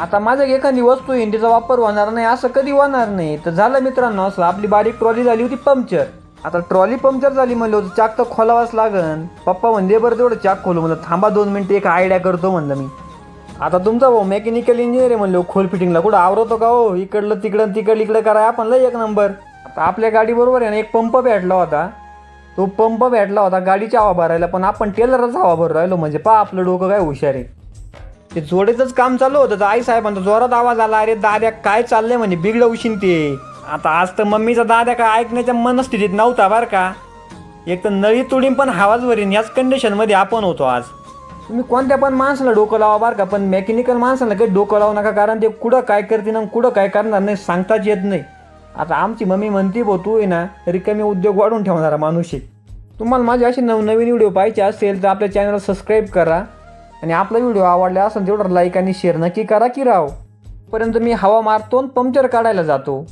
आता माझ्या एखादी वस्तू आहे वापर होणार नाही असं कधी होणार नाही. तर झालं मित्रांनो असं आपली बारीक ट्रॉली झाली होती पंक्चर. आता ट्रॉली पंक्चर झाली म्हणलं होतं चाक तर खोलावाच लागन. पप्पा म्हणले बरं तेवढं चाक खोलू. म्हणलं थांबा दोन मिनिटं एक आयडिया करतो म्हणलं मी. आता तुमचा भाऊ मेकॅनिकल इंजिनियर आहे म्हणलं हो, खोल फिटिंगला कुठं आवरतो का हो? इकडलं तिकडं तिकडं इकडं करा आपण लय एक नंबर आता आपल्या गाडीबरोबर आहे ना एक पंप भेटला होता. तो पंप भेटला होता गाडीची हवा भरायला पण आपण टेलरच हवा भरू राहिलो म्हणजे पा आपलं डोकं काय हुशार आहे. ते जोडेचंच काम चालू होतं. तर आई साहेबांचा जोरात आवाज आला अरे दाद्या काय चाललंय? म्हणजे बिघडं उशीन ते. आता आज तर मम्मीचा दाद्या काय ऐकण्याच्या मनस्थितीत नव्हता बरं का. एक तर नळी तुडीन पण हवाच भरीन याच कंडिशनमध्ये आपण होतो आज. तुम्ही कोणत्या पण माणसाला डोकं लावा बरं का पण मेकॅनिकल माणसाला काही डोकं लावू नका कारण ते कुठं काय करतील ना कुठं काय करणार नाही सांगताच येत नाही. आता आमची मम्मी म्हणते भाऊ तू आहे ना रिकामी उद्योग वाढून ठेवणारा माणूस आहे. तुम्हाला माझे असे नवनवीन व्हिडिओ पाहिजे असेल तर आपल्या चॅनलला सबस्क्राईब करा. आणि आपला व्हिडिओ आवडला असेल तेवढं लाईक आणि शेअर नक्की करा की राव. पर्यंत मी हवा मारतो आणि पंक्चर काढायला जातो.